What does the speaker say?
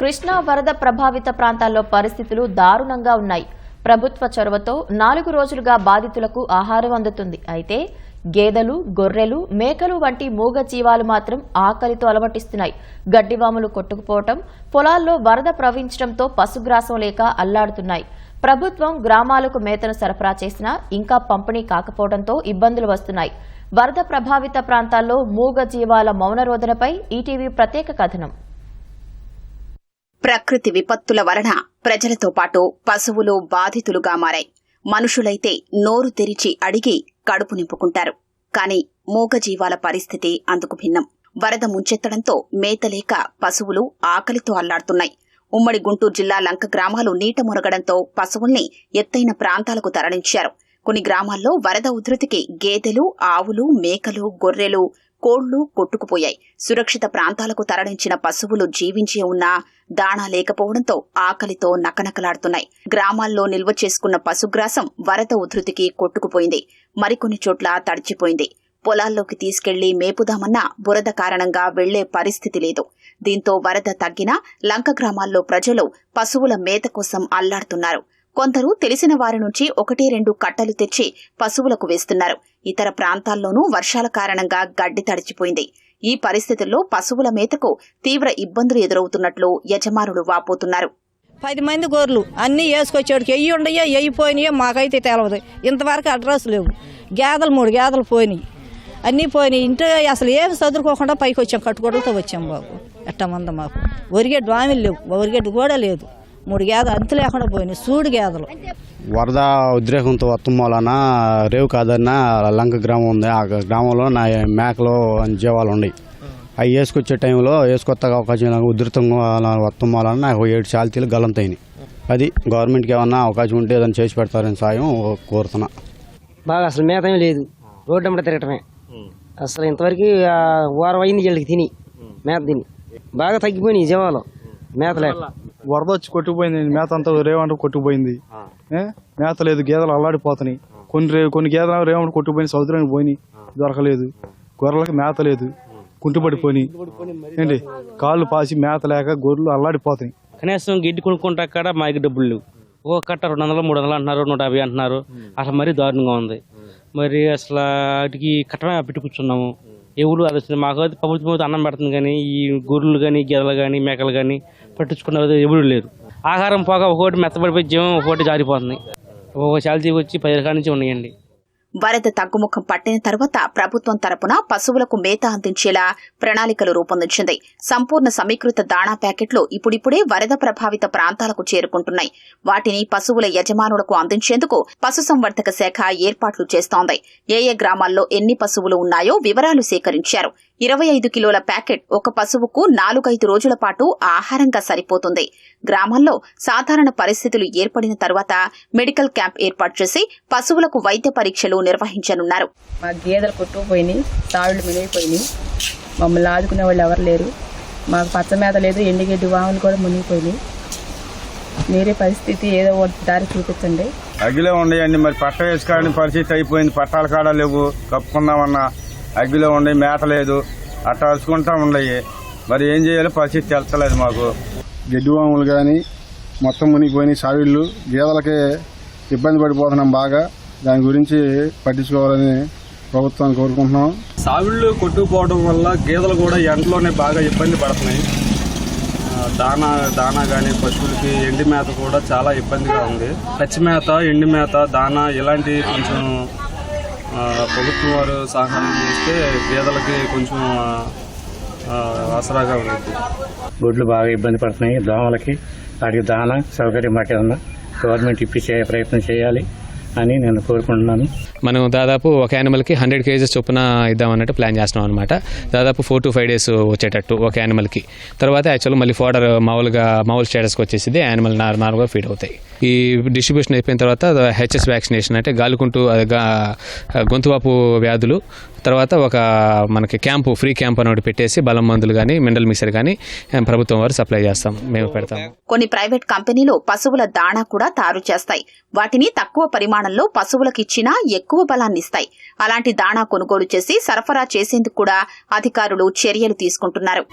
కృష్ణా వరద ప్రభావిత ప్రాంతాల్లో పరిస్థితులు దారుణంగా ఉన్నాయి. ప్రభుత్వ చొరవతో నాలుగు రోజులుగా బాధితులకు ఆహారం అందుతుంది. అయితే గేదెలు గొర్రెలు మేకలు వంటి మూగ జీవాలు మాత్రం ఆకలితో అలమటిస్తున్నాయి. గడ్డివాములు కొట్టుకుపోవటం పొలాల్లో వరద ప్రవహించడంతో పశుగ్రాసం లేక అల్లాడుతున్నాయి. ప్రభుత్వం గ్రామాలకు మేతను సరఫరా చేసినా ఇంకా పంపిణీ కాకపోవడంతో ఇబ్బందులు వస్తున్నాయి. వరద ప్రభావిత ప్రాంతాల్లో మూగ జీవాల మౌనరోధనపై ఈటీవీ ప్రత్యేక కథనం. ప్రకృతి విపత్తుల వలన ప్రజలతో పాటు పశువులు బాధితులుగా మారాయి. మనుషులైతే నోరు తెరిచి అడిగి కడుపు నింపుకుంటారు. కాని మూగజీవాల పరిస్థితి అందుకు భిన్నం. వరద ముంచెత్తడంతో మేతలేక పశువులు ఆకలితో అల్లాడుతున్నాయి. ఉమ్మడి గుంటూరు జిల్లా లంక గ్రామాలు నీట మురగడంతో పశువుల్ని ఎత్తైన ప్రాంతాలకు తరలించారు. కొన్ని గ్రామాల్లో వరద ఉధృతికి గేదెలు ఆవులు మేకలు గొర్రెలు కోళ్ళు కొట్టుకుపోయాయి. సురక్షిత ప్రాంతాలకు తరలించిన పశువులు జీవించి ఉన్నా దాణా లేకపోవడంతో ఆకలితో నకనకలాడుతున్నాయి. గ్రామాల్లో నిల్వ చేసుకున్న పశుగ్రాసం వరద ఉధృతికి కొట్టుకుపోయింది. మరికొన్ని చోట్ల తడిచిపోయింది. పొలాల్లోకి తీసుకెళ్ళి మేపుదామన్నా బురద కారణంగా వెళ్ళే పరిస్థితి లేదు. దీంతో వరద తగ్గినా లంక గ్రామాల్లో ప్రజలు పశువుల మేత కోసం అల్లాడుతున్నారు. కొందరు తెలిసిన వారి నుంచి ఒకటి రెండు కట్టలు తెచ్చి పశువులకు వేస్తున్నారు. ఇతర ప్రాంతాల్లోనూ వర్షాల కారణంగా గడ్డి తడిచిపోయింది. ఈ పరిస్థితుల్లో పశువుల మేతకు తీవ్ర ఇబ్బందులు ఎదురవుతున్నట్లు యజమానులు వాపోతున్నారు. పది మంది గొర్రెలు అన్నీ వేసుకొచ్చాడు ఎయ్యి ఉండయో ఎయ్యి పోయినాయో మాకైతే తెలవదు. ఇంతవరకు అడ్రస్ లేవు. గేదెలు మూడు గేదెలు పోయినాయి. అన్నీ పోయినాయి. ఇంట్లో అసలు ఏమి చదువుకోకుండా పైకి వచ్చాం కట్టుకోవడంతో వచ్చాం బాబు. ఎట్టమంది మాకు. ఒరిగేడు డామిలు లేవు. ఒరిగేడు కూడా లేదు. మూడు గేదెలు అంతు లేకుండా పోయినాయి సూడు గేదెలు. వరద ఉద్రేకంతో వత్తం వలన రేవు కాదన్న లంక గ్రామం ఉంది. ఆ గ్రామంలో నా మేకలు జీవాలు ఉన్నాయి. అవి వేసుకొచ్చే టైంలో వేసుకొత్తగా అవకాశం ఉధృతంగా వత్తం వలన నాకు ఏడు చాల్తీలు గల్లంతైనాయి అది గవర్నమెంట్కి ఏమన్నా అవకాశం ఉంటే ఏదైనా చేసి పెడతారని సాయం కోరుతున్నా. బాగా అసలు మేత ఏమీ లేదు. రోడ్డు అమ్మట తిరగటమే. అసలు ఇంతవరకు వారం అయింది వీళ్ళకి తిని మేత తిని. బాగా తగ్గిపోయినాయి జీవాలు మేత లేక వరద వచ్చి కొట్టుకుపోయింది. మేత అంతా రేవంట కొట్టుకుపోయింది ఏ? మేత లేదు గేదెలు అల్లాడిపోతున్నాయి. కొన్ని రే కొన్ని గేదెలు రేవంట కొట్టుకుపోయినాయి సముద్రానికి పోయినాయి. దొరకలేదు. గొర్రెలకు మేత లేదు. కుంటుపడిపోయినాయి. ఏంటి? కాళ్ళు పాసి మేత లేక గొర్రెలు అల్లాడిపోతాయి కనీసం గిడ్డి కొనుక్కుంటే అక్కడ మాకు డబ్బులు లేవు. ఒక కట్ట రెండు వందలు మూడు వందలు అంటున్నారు నూట యాభై అంటున్నారు. అసలు మరీ దారుణంగా ఉంది. మరి అసలు వాటికి కట్టమే పెట్టి కూర్చున్నాము ఎవరు అది మాకు అయితే ప్రభుత్వం అన్నం పెడుతుంది కానీ ఈ గొర్రెలు కానీ గెదలు కానీ మేకలు కానీ పట్టించుకున్న ఎవరు లేరు. ఆహారం పోగా ఒకటి మెత్తబడిపోయి జీవం ఒకటి జారిపోతుంది. ఒక వచ్చి పది రకాల నుంచి ఉన్నాయండి వరద తగ్గుముఖం పట్టిన తర్వాత ప్రభుత్వం తరపున పశువులకు మేత అందించేలా ప్రణాళికలు రూపొందించింది. సంపూర్ణ సమీకృత దాణా ప్యాకెట్లు ఇప్పుడిప్పుడే వరద ప్రభావిత ప్రాంతాలకు చేరుకుంటున్నాయి. వాటిని పశువుల యజమానులకు అందించేందుకు పశుసంవర్ధక శాఖ ఏర్పాట్లు చేస్తోంది. ఏ ఏ గ్రామాల్లో ఎన్ని పశువులు ఉన్నాయో వివరాలు సేకరించారు. ఇరవై ఐదు కిలోల ప్యాకెట్ ఒక పశువుకు నాలుగైదు రోజుల పాటు ఆహారంగా సరిపోతుంది. గ్రామాల్లో సాధారణ పరిస్థితులు ఏర్పడిన తర్వాత మెడికల్ క్యాంప్ ఏర్పాటు చేసి పశువులకు వైద్య పరీక్షలు నిర్వహించనున్నారు. మా గేదెలు కొట్టుకుపోయినాయి తాళ్ళు మినిగిపోయినాయి. మమ్మల్ని ఆదుకునే వాళ్ళు ఎవరు లేరు. మాకు పచ్చ మేత లేదు ఎండుగడ్డి వాములు కూడా మునిగిపోయినాయి. మీరే పరిస్థితి ఏదో ఒకటి దారి చూపించండి. అగ్గిలో ఉండేయండి మరి పట్ట వేసుకోవాలని పరిస్థితి అయిపోయింది. పట్టాల కాడ లేవు కప్పుకుందామన్నా. అగ్గిలో ఉండే మేత లేదు. అట్ట అరుచుకుంటా ఉండయి. మరి ఏం చేయాలో పరిస్థితి తెలుస్తలేదు మాకు. గడ్డివాములు కానీ మొత్తం మునిగిపోయినాయి సావిళ్ళు గేదెలకి ఇబ్బంది పడిపోతున్నాం బాగా. దాని గురించి పట్టించుకోవాలని ప్రభుత్వాన్ని కోరుకుంటున్నాం. సావిళ్ళు కొట్టుకుపోవడం వల్ల గేదెలు కూడా ఎండలోనే బాగా ఇబ్బంది పడుతున్నాయి. దానా దానా కానీ పశువులకి ఎండి మేత కూడా చాలా ఇబ్బందిగా ఉంది. పచ్చి మేత ఎండి మేత దానా ఇలాంటి కొంచెం ప్రభుత్వం వారు సహాయం చేస్తే గేదెలకి కొంచెం ఆసరాగా ఉంటుంది. గుడ్లు బాగా ఇబ్బంది పడుతున్నాయి. దోమలకి వాటికి దాన సౌకర్యం మాకేదన్నా గవర్నమెంట్ ఇప్పించే ప్రయత్నం చేయాలి అని నేను కోరుకుంటున్నాను. మనం దాదాపు ఒక యానిమల్కి హండ్రెడ్ కేజెస్ చొప్పున ఇద్దామన్నట్టు ప్లాన్ చేస్తున్నాం అనమాట దాదాపు ఫోర్ టు ఫైవ్ డేస్ వచ్చేటట్టు ఒక యానిమల్కి. తర్వాత యాక్చువల్ మళ్ళీ ఫోడర్ మామూలుగా మామూలు స్టేటస్కి వచ్చేసింది యానిమల్ నార్మల్గా ఫీడ్ అవుతాయి. ఈ డిస్ట్రిబ్యూషన్ అయిపోయిన తర్వాత హెచ్ఎస్ వ్యాక్సినేషన్ అంటే గాలుకుంటూ గొంతువాపు వ్యాధులు తర్వాత ఒక మనకి క్యాంపు ఫ్రీ క్యాంప్ అని ఒకటి పెట్టేసి బలం మందులు కానీ మినరల్ మిక్సర్ కానీ ప్రభుత్వం వారు సప్లై చేస్తాం మేము పెడతాం. కొన్ని ప్రైవేట్ కంపెనీలు పశువుల దాణా కూడా తయారు చేస్తాయి. వాటిని తక్కువ పరిమాణంలో పశువులకు ఇచ్చినా ఎక్కువ బలాన్ని ఇస్తాయి. అలాంటి దాణా కొనుగోలు చేసి సరఫరా చేసేందుకు కూడా అధికారులు చర్యలు తీసుకుంటున్నారు.